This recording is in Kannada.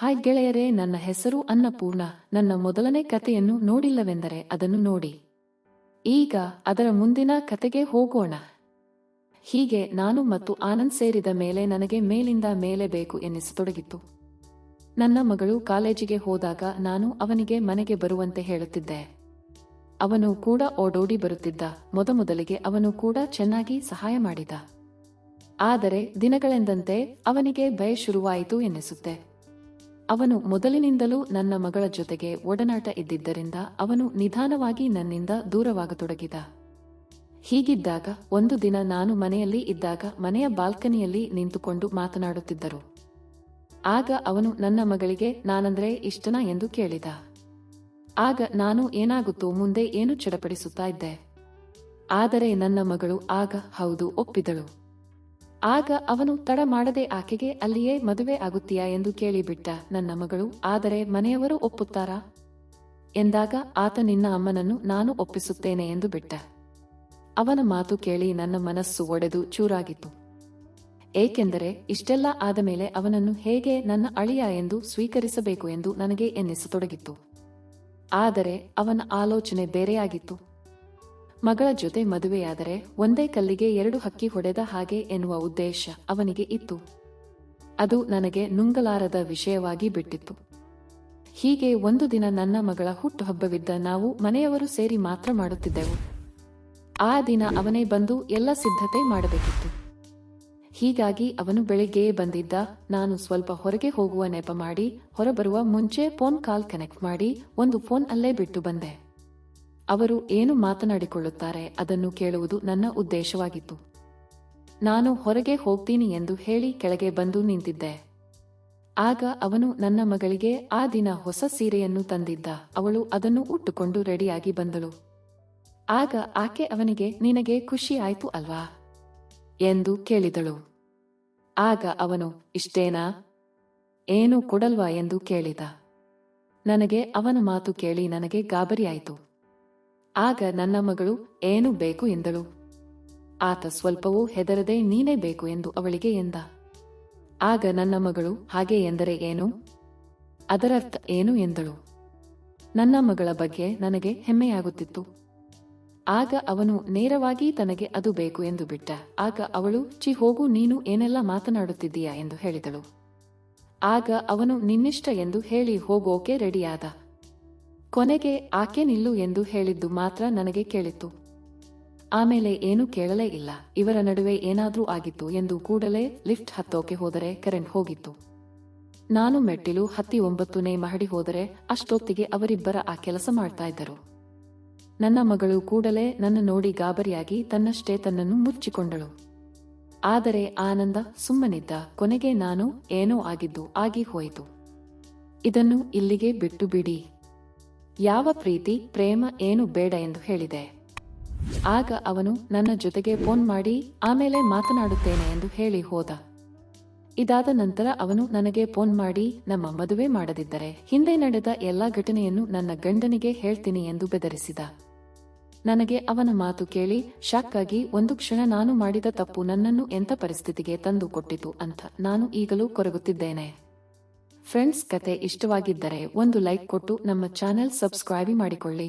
ಹಾಯ್ ಗೆಳೆಯರೇ, ನನ್ನ ಹೆಸರು ಅನ್ನಪೂರ್ಣ. ನನ್ನ ಮೊದಲನೇ ಕಥೆಯನ್ನು ನೋಡಿಲ್ಲವೆಂದರೆ ಅದನ್ನು ನೋಡಿ. ಈಗ ಅದರ ಮುಂದಿನ ಕತೆಗೆ ಹೋಗೋಣ. ಹೀಗೆ ನಾನು ಮತ್ತು ಆನಂದ್ ಸೇರಿದ ಮೇಲೆ ನನಗೆ ಮೇಲಿಂದ ಮೇಲೆ ಬೇಕು ಎನ್ನಿಸತೊಡಗಿತು ನನ್ನ ಮಗಳು ಕಾಲೇಜಿಗೆ ಹೋದಾಗ ನಾನು ಅವನಿಗೆ ಮನೆಗೆ ಬರುವಂತೆ ಹೇಳುತ್ತಿದ್ದೆ. ಅವನು ಕೂಡ ಓಡೋಡಿ ಬರುತ್ತಿದ್ದ. ಮೊದಮೊದಲಿಗೆ ಅವನು ಕೂಡ ಚೆನ್ನಾಗಿ ಸಹಾಯ ಮಾಡಿದ. ಆದರೆ ದಿನಗಳೆಂದಂತೆ ಅವನಿಗೆ ಭಯ ಶುರುವಾಯಿತು ಎನ್ನಿಸುತ್ತೆ. ಅವನು ಮೊದಲಿನಿಂದಲೂ ನನ್ನ ಮಗಳ ಜೊತೆಗೆ ಒಡನಾಟ ಇದ್ದಿದ್ದರಿಂದ ಅವನು ನಿಧಾನವಾಗಿ ನನ್ನಿಂದ ದೂರವಾಗತೊಡಗಿದ. ಹೀಗಿದ್ದಾಗ ಒಂದು ದಿನ ನಾನು ಮನೆಯಲ್ಲಿ ಇದ್ದಾಗ ಮನೆಯ ಬಾಲ್ಕನಿಯಲ್ಲಿ ನಿಂತುಕೊಂಡು ಮಾತನಾಡುತ್ತಿದ್ದರು. ಆಗ ಅವನು ನನ್ನ ಮಗಳಿಗೆ, ನಾನಂದ್ರೆ ಇಷ್ಟನಾ ಎಂದು ಕೇಳಿದ. ಆಗ ನಾನು ಏನಾಗುತ್ತೋ ಮುಂದೆ ಏನು ಚಡಪಡಿಸುತ್ತಾ ಇದ್ದೆ. ಆದರೆ ನನ್ನ ಮಗಳು ಆಗ ಹೌದು ಒಪ್ಪಿದಳು. ಆಗ ಅವನು ತಡ ಮಾಡದೆ ಆಕೆಗೆ ಅಲ್ಲಿಯೇ ಮದುವೆ ಆಗುತ್ತೀಯಾ ಎಂದು ಕೇಳಿಬಿಟ್ಟ. ನನ್ನ ಮಗಳು, ಆದರೆ ಮನೆಯವರು ಒಪ್ಪುತ್ತಾರಾ? ಎಂದಾಗ ಆತ ನಿನ್ನ ಅಮ್ಮನನ್ನು ನಾನು ಒಪ್ಪಿಸುತ್ತೇನೆ ಎಂದು ಬಿಟ್ಟ. ಅವನ ಮಾತು ಕೇಳಿ ನನ್ನ ಮನಸ್ಸು ಒಡೆದು ಚೂರಾಗಿತ್ತು. ಏಕೆಂದರೆ ಇಷ್ಟೆಲ್ಲ ಆದ ಮೇಲೆ ಅವನನ್ನು ಹೇಗೆ ನನ್ನ ಅಳಿಯ ಎಂದು ಸ್ವೀಕರಿಸಬೇಕು ಎಂದು ನನಗೆ ಎನ್ನಿಸತೊಡಗಿತ್ತು. ಆದರೆ ಅವನ ಆಲೋಚನೆ ಬೇರೆಯಾಗಿತ್ತು. ಮಗಳ ಜೊತೆ ಮದುವೆಯಾದರೆ ಒಂದೇ ಕಲ್ಲಿಗೆ ಎರಡು ಹಕ್ಕಿ ಹೊಡೆದ ಹಾಗೆ ಎನ್ನುವ ಉದ್ದೇಶ ಅವನಿಗೆ ಇತ್ತು. ಅದು ನನಗೆ ನುಂಗಲಾರದ ವಿಷಯವಾಗಿ ಬಿಟ್ಟಿತ್ತು. ಹೀಗೆ ಒಂದು ದಿನ ನನ್ನ ಮಗಳ ಹುಟ್ಟುಹಬ್ಬವಿದ್ದ ನಾವು ಮನೆಯವರು ಸೇರಿ ಮಾತ್ರ ಮಾಡುತ್ತಿದ್ದೆವು. ಆ ದಿನ ಅವನೇ ಬಂದು ಎಲ್ಲ ಸಿದ್ಧತೆ ಮಾಡಬೇಕಿತ್ತು. ಹೀಗಾಗಿ ಅವನು ಬೆಳಿಗ್ಗೆಯೇ ಬಂದಿದ್ದ ನಾನು ಸ್ವಲ್ಪ ಹೊರಗೆ ಹೋಗುವ ನೆಪ ಮಾಡಿ ಹೊರಬರುವ ಮುಂಚೆ ಫೋನ್ ಕಾಲ್ ಕನೆಕ್ಟ್ ಮಾಡಿ ಒಂದು ಫೋನ್ ಅಲ್ಲೇ ಬಿಟ್ಟು ಬಂದೆ. ಅವರು ಏನು ಮಾತನಾಡಿಕೊಳ್ಳುತ್ತಾರೆ ಅದನ್ನು ಕೇಳುವುದು ನನ್ನ ಉದ್ದೇಶವಾಗಿತ್ತು. ನಾನು ಹೊರಗೆ ಹೋಗ್ತೀನಿ ಎಂದು ಹೇಳಿ ಕೆಳಗೆ ಬಂದು ನಿಂತಿದ್ದೆ. ಆಗ ಅವನು ನನ್ನ ಮಗಳಿಗೆ ಆ ದಿನ ಹೊಸ ಸೀರೆಯನ್ನು ತಂದಿದ್ದ. ಅವಳು ಅದನ್ನು ಉಟ್ಟುಕೊಂಡು ರೆಡಿಯಾಗಿ ಬಂದಳು. ಆಗ ಆಕೆ ಅವನಿಗೆ, ನಿನಗೆ ಖುಷಿ ಆಯ್ತು ಅಲ್ವಾ? ಎಂದು ಕೇಳಿದಳು. ಆಗ ಅವನು, ಇಷ್ಟೇನಾ? ಏನು ಕೊಡಲ್ವಾ ಎಂದು ಕೇಳಿದ. ನನಗೆ ಅವನ ಮಾತು ಕೇಳಿ ನನಗೆ ಗಾಬರಿಯಾಯಿತು. ಆಗ ನನ್ನ ಮಗಳು, ಏನು ಬೇಕು? ಎಂದಳು. ಆತ ಸ್ವಲ್ಪವೂ ಹೆದರದೆ, ನೀನೇ ಬೇಕು? ಎಂದು ಅವಳಿಗೆ ಎಂದ. ಆಗ ನನ್ನ ಮಗಳು, ಹಾಗೆ ಎಂದರೆ ಏನು? ಅದರರ್ಥ ಏನು? ಎಂದಳು. ನನ್ನ ಮಗಳ ಬಗ್ಗೆ ನನಗೆ ಹೆಮ್ಮೆಯಾಗುತ್ತಿತ್ತು. ಆಗ ಅವನು, ನೇರವಾಗಿ ತನಗೆ ಅದು ಬೇಕು? ಎಂದು ಬಿಟ್ಟ. ಆಗ ಅವಳು ಚಿ ಹೋಗು, ನೀನು ಏನೆಲ್ಲ ಮಾತನಾಡುತ್ತಿದ್ದೀಯಾ? ಎಂದು ಹೇಳಿದಳು. ಆಗ ಅವನು, ನಿನ್ನಿಷ್ಟ? ಎಂದು ಹೇಳಿ ಹೋಗೋಕೆ ರೆಡಿಯಾದ. ಕೊನೆಗೆ ಆಕೆ ನಿಲ್ಲು ಎಂದು ಹೇಳಿದ್ದು ಮಾತ್ರ ನನಗೆ ಕೇಳಿತು ಆಮೇಲೆ ಏನು ಕೇಳಲೇ ಇಲ್ಲ. ಇವರ ನಡುವೆ ಏನಾದರೂ ಆಗಿತ್ತು ಎಂದು ಕೂಡಲೇ ಲಿಫ್ಟ್ ಹತ್ತೋಕೆ ಹೋದರೆ ಕರೆಂಟ್ ಹೋಗಿತ್ತು. ನಾನು ಮೆಟ್ಟಿಲು ಹತ್ತಿ ಒಂಬತ್ತನೇ ಮಹಡಿ ಹೋದರೆ ಅಷ್ಟೊತ್ತಿಗೆ ಅವರಿಬ್ಬರ ಆ ಕೆಲಸ ಮಾಡ್ತಾ ಇದ್ದರು. ನನ್ನ ಮಗಳು ಕೂಡಲೇ ನನ್ನ ನೋಡಿ ಗಾಬರಿಯಾಗಿ ತನ್ನಷ್ಟೇ ತನ್ನನ್ನು ಮುಚ್ಚಿಕೊಂಡಳು. ಆದರೆ ಆನಂದ ಸುಮ್ಮನಿದ್ದ. ಕೊನೆಗೆ ನಾನು ಏನೋ ಆಗಿದ್ದು ಆಗಿ ಹೋಯಿತು. ಇದನ್ನು ಇಲ್ಲಿಗೆ ಬಿಟ್ಟು ಬಿಡಿ. ಯಾವ ಪ್ರೀತಿ, ಪ್ರೇಮ ಏನು ಬೇಡ ಎಂದು ಹೇಳಿದೆ. ಆಗ ಅವನು ನನ್ನ ಜೊತೆಗೆ ಫೋನ್ ಮಾಡಿ, ಆಮೇಲೆ ಮಾತನಾಡುತ್ತೇನೆ ಎಂದು ಹೇಳಿ ಹೋದ. ಇದಾದ ನಂತರ ಅವನು ನನಗೆ ಫೋನ್ ಮಾಡಿ, ನಮ್ಮ ಮದುವೆ ಮಾಡದಿದ್ದರೆ ಹಿಂದೆ ನಡೆದ ಎಲ್ಲಾ ಘಟನೆಯನ್ನು ನನ್ನ ಗಂಡನಿಗೆ ಹೇಳ್ತೀನಿ ಎಂದು ಬೆದರಿಸಿದ. ನನಗೆ ಅವನ ಮಾತು ಕೇಳಿ, ಶಾಕ್ ಒಂದು ಕ್ಷಣ ನಾನು ಮಾಡಿದ ತಪ್ಪು ನನ್ನನ್ನು ಎಂಥ ಪರಿಸ್ಥಿತಿಗೆ ತಂದು ಕೊಟ್ಟಿತು ಅಂತ ನಾನು ಈಗಲೂ ಕೊರಗುತ್ತಿದ್ದೇನೆ. ಫ್ರೆಂಡ್ಸ್ ಕತೆ ಇಷ್ಟವಾಗಿದ್ದರೆ ಒಂದು ಲೈಕ್ ಕೊಟ್ಟು ನಮ್ಮ ಚಾನೆಲ್ ಸಬ್ಸ್ಕ್ರೈಬ್ ಮಾಡಿಕೊಳ್ಳಿ.